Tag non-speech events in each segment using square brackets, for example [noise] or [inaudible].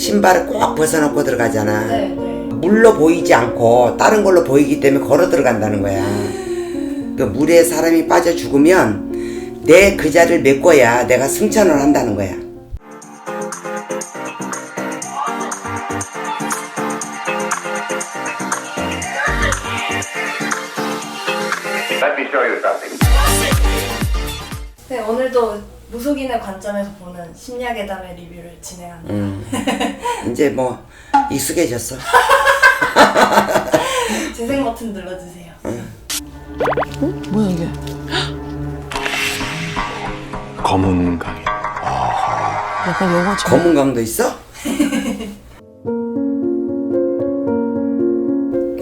신발을 꼭 벗어놓고 들어가잖아. 네, 네. 물로 보이지 않고 다른 걸로 보이기 때문에 걸어 들어간다는 거야. 그 물에 사람이 빠져 죽으면 내 그 자리를 메꿔야 내가 승천을 한다는 거야. Let me show you something. 네, 오늘도 무속인의 관점에서 보는 심야괴담의 리뷰를 진행합니다. 음. 이제 뭐 익숙해졌어. [laughs] 재생 버튼 눌러주세요. 뭐야 이게? 검은 강이 약간 영화처럼. 검은 강도 있어? [laughs]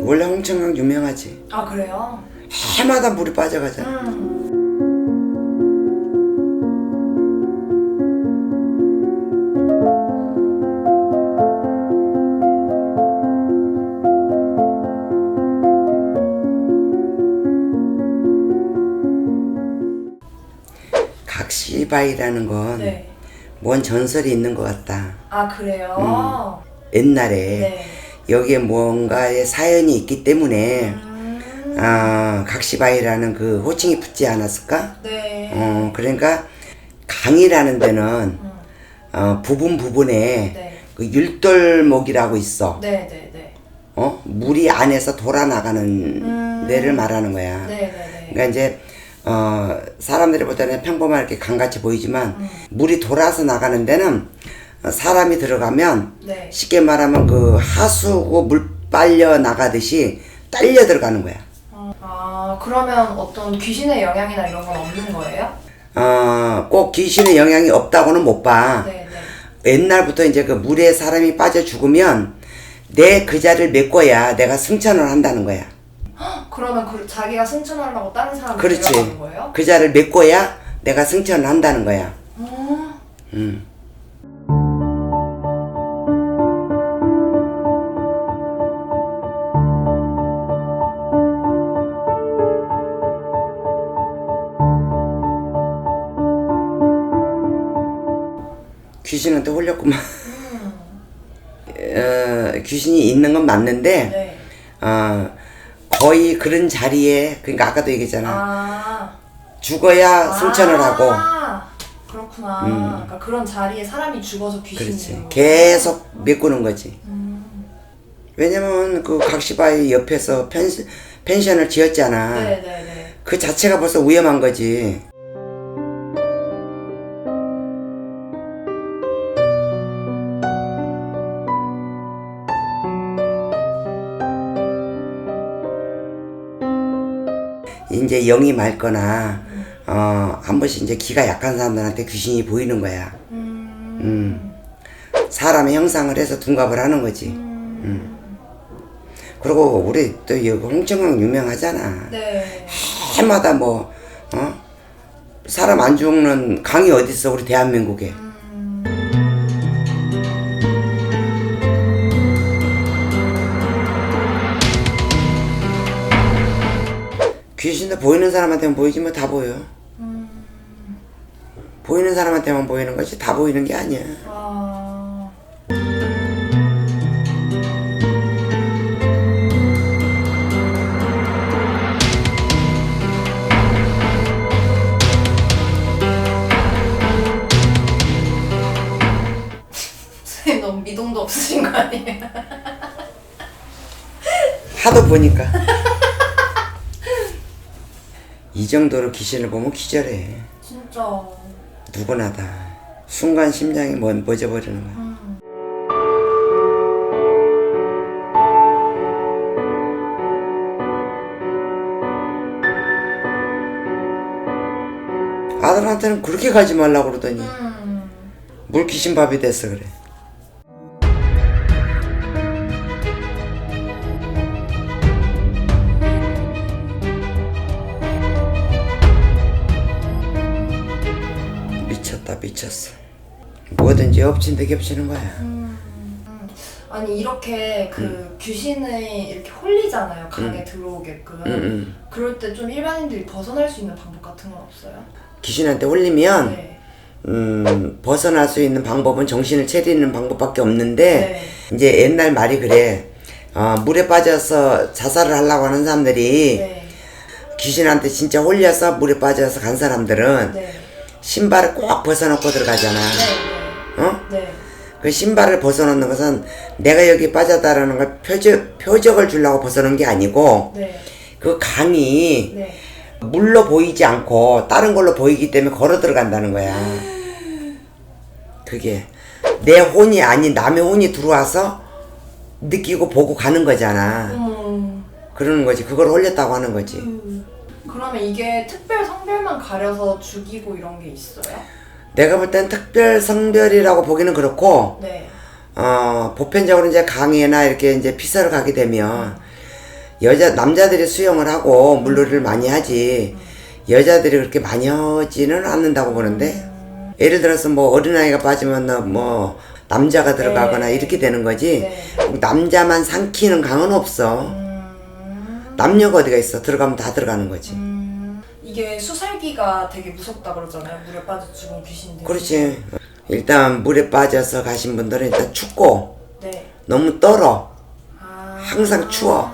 원래 홍천강 유명하지. 아 그래요? 해마다 물이 빠져가잖아. 음. 각시바위라는 건 네. 뭔 전설이 있는 것 같다. 아 그래요? 옛날에 네. 여기에 뭔가의 사연이 있기 때문에 음. 아, 각시바위라는 그 호칭이 붙지 않았을까? 네. 어, 그러니까 강이라는 데는 음. 어, 부분 부분에 네. 그 율돌목이라고 있어. 네, 네, 네. 어? 물이 안에서 돌아 나가는 음. 데를 말하는 거야. 네, 네, 네. 그러니까 이제 어, 사람들이 볼 때는 평범한 이렇게 강같이 보이지만 음. 물이 돌아서 나가는 데는 어, 사람이 들어가면 네. 쉽게 말하면 그 하수구 물 빨려 나가듯이 딸려 들어가는 거야. 어, 아 그러면 어떤 귀신의 영향이나 이런 건 없는 거예요? 어, 꼭 귀신의 영향이 없다고는 못 봐. 네, 네. 옛날부터 이제 그 물에 사람이 빠져 죽으면 내 그 자리를 메꿔야 내가 승천을 한다는 거야. 그러면 그 자기가 승천하려고 다른 사람을 그렇지. 데려가는 거예요? 그 자리를 메꿔야 내가 승천을 한다는 거야. 어. 음. 귀신한테 홀렸구만. [laughs] 어, 귀신이 있는 건 맞는데, 네. 어, 거의 그런 자리에, 그러니까 아까도 얘기했잖아. 아. 죽어야 승천을 하고, 아, 그렇구나. 그러니까 그런 자리에 사람이 죽어서 귀신이 그렇지. 계속 메꾸는 거지. 음. 왜냐면 그 각시바위 옆에서 펜션, 펜션을 지었잖아. 네, 네, 네. 그 자체가 벌써 위험한 거지. 이제 영이 맑거나 어, 한 번씩 이제 기가 약한 사람들한테 귀신이 보이는 거야. 음. 음. 사람의 형상을 해서 둔갑을 하는 거지. 음. 그리고 우리 또 여기 홍천강 유명하잖아. 네. 해마다 뭐, 어? 사람 안 죽는 강이 어딨어, 우리 대한민국에. 귀신도 보이는 사람한테만 보이지 뭐 다 보여. 보이는 사람한테만 보이는 거지 다 보이는 게 아니야. 아. 선생님 너무 미동도 없으신 거 아니에요? 하도 보니까. [laughs] 이 정도로 귀신을 보면 기절해. 진짜. 누구나 다. 순간 심장이 뭐, 멎어버리는 거야. 아들한테는 그렇게 가지 말라고 그러더니 음. 물 귀신 밥이 됐어 그래. 미쳤다 미쳤어. 뭐든지 엎친 데 겹치는 거야. 아니 이렇게 그 귀신을 이렇게 홀리잖아요 강에 들어오게끔 응, 응. 그럴 때 좀 일반인들이 벗어날 수 있는 방법 같은 건 없어요? 귀신한테 홀리면 네. 음, 벗어날 수 있는 방법은 정신을 차리는 방법밖에 없는데 네. 이제 옛날 말이 그래. 어, 물에 빠져서 자살을 하려고 하는 사람들이 네. 귀신한테 진짜 홀려서 물에 빠져서 간 사람들은 네. 신발을 꼭 벗어놓고 들어가잖아. 네. 어? 네. 그 신발을 벗어놓는 것은 내가 여기 빠졌다라는 걸 표적, 표적을 주려고 벗어놓은 게 아니고 네. 그 강이 네. 물로 보이지 않고 다른 걸로 보이기 때문에 걸어 들어간다는 거야. 그게 내 혼이 아닌 남의 혼이 들어와서 느끼고 보고 가는 거잖아. 음. 그러는 거지. 그걸 홀렸다고 하는 거지. 그러면 이게 특별 성별만 가려서 죽이고 이런 게 있어요? 내가 볼 땐 특별 성별이라고 보기는 그렇고, 네. 어, 보편적으로 이제 강에나 이렇게 이제 피서를 가게 되면, 여자, 남자들이 수영을 하고 물놀이를 많이 하지, 여자들이 그렇게 많이 하지는 않는다고 보는데, 예를 들어서 뭐 어린아이가 빠지면 뭐, 남자가 들어가거나 네. 이렇게 되는 거지, 네. 남자만 삼키는 강은 없어. 음. 남녀가 어디가 있어. 들어가면 다 들어가는 거지. 음. 이게 수살기가 되게 무섭다 그러잖아요. 물에 빠져 죽은 귀신들. 그렇지. 일단 물에 빠져서 가신 분들은 일단 춥고, 네. 너무 떨어. 아. 항상 추워.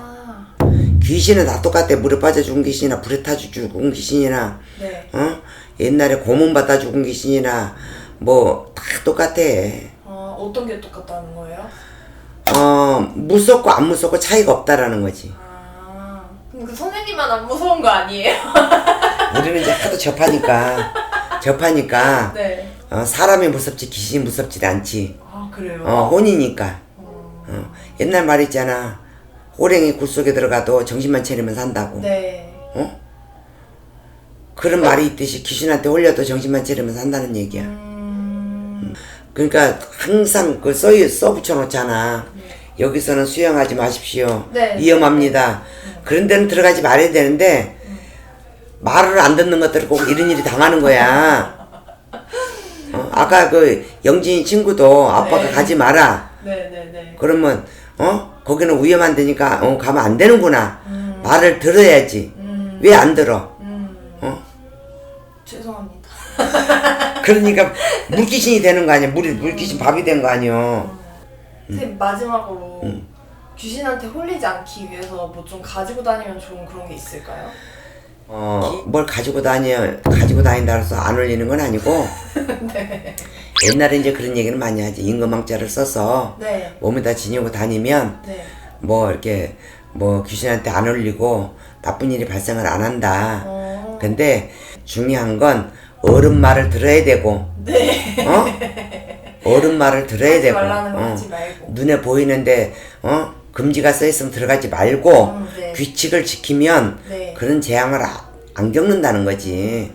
귀신은 다 똑같아. 물에 빠져 죽은 귀신이나 불에 타 죽은 귀신이나 네. 어? 옛날에 고문 받아 죽은 귀신이나 뭐 다 똑같아. 어, 어떤 게 똑같다는 거예요? 어 무섭고 안 무섭고 차이가 없다라는 거지. 아. 근데 그 선생님만 안 무서운 거 아니에요? [laughs] 우리는 이제 하도 접하니까 접하니까 네. 어, 사람이 무섭지 귀신이 무섭지 않지. 아, 그래요? 어 혼이니까. 어, 옛날 말 있잖아. 호랭이 굴 속에 들어가도 정신만 차리면 산다고. 네. 어? 그런 말이 있듯이 귀신한테 홀려도 정신만 차리면 산다는 얘기야. 음. 그러니까 항상 그 써, 써 붙여놓잖아. 여기서는 수영하지 마십시오. 네. 위험합니다. 그런 데는 들어가지 말아야 되는데, 말을 안 듣는 것들은 꼭 이런 일이 당하는 거야. 어? 아까 그 영진이 친구도 아빠가 네. 가지 마라. 네, 네, 네. 그러면, 어? 거기는 위험한 데니까, 어, 가면 안 되는구나. 말을 들어야지. 왜안 들어? 음. 어? 죄송합니다. [laughs] 그러니까 물귀신이 되는 거 아니야. 물, 물귀신 밥이 된 거 아니야. 선생님 마지막으로 음. 귀신한테 홀리지 않기 위해서 뭐 좀 가지고 다니면 좋은 그런 게 있을까요? 어, 뭘 가지고 다녀, 가지고 다닌다 해서 안 올리는 건 아니고, [laughs] 옛날에 이제 그런 얘기는 많이 하지. 임금망자를 써서 네. 몸에다 지니고 다니면, 네. 뭐, 이렇게, 뭐, 귀신한테 안 올리고, 나쁜 일이 발생을 안 한다. 어. 근데, 중요한 건, 어른 말을 들어야 되고, 네. 어? 어른 말을 [laughs] 들어야 하지 되고, 말라는 거 어. 하지 말고. 눈에 보이는데, 어? 금지가 써 있으면 들어가지 말고, 음, 네. 규칙을 지키면, 네. 그런 재앙을 아- 안 겪는다는 거지.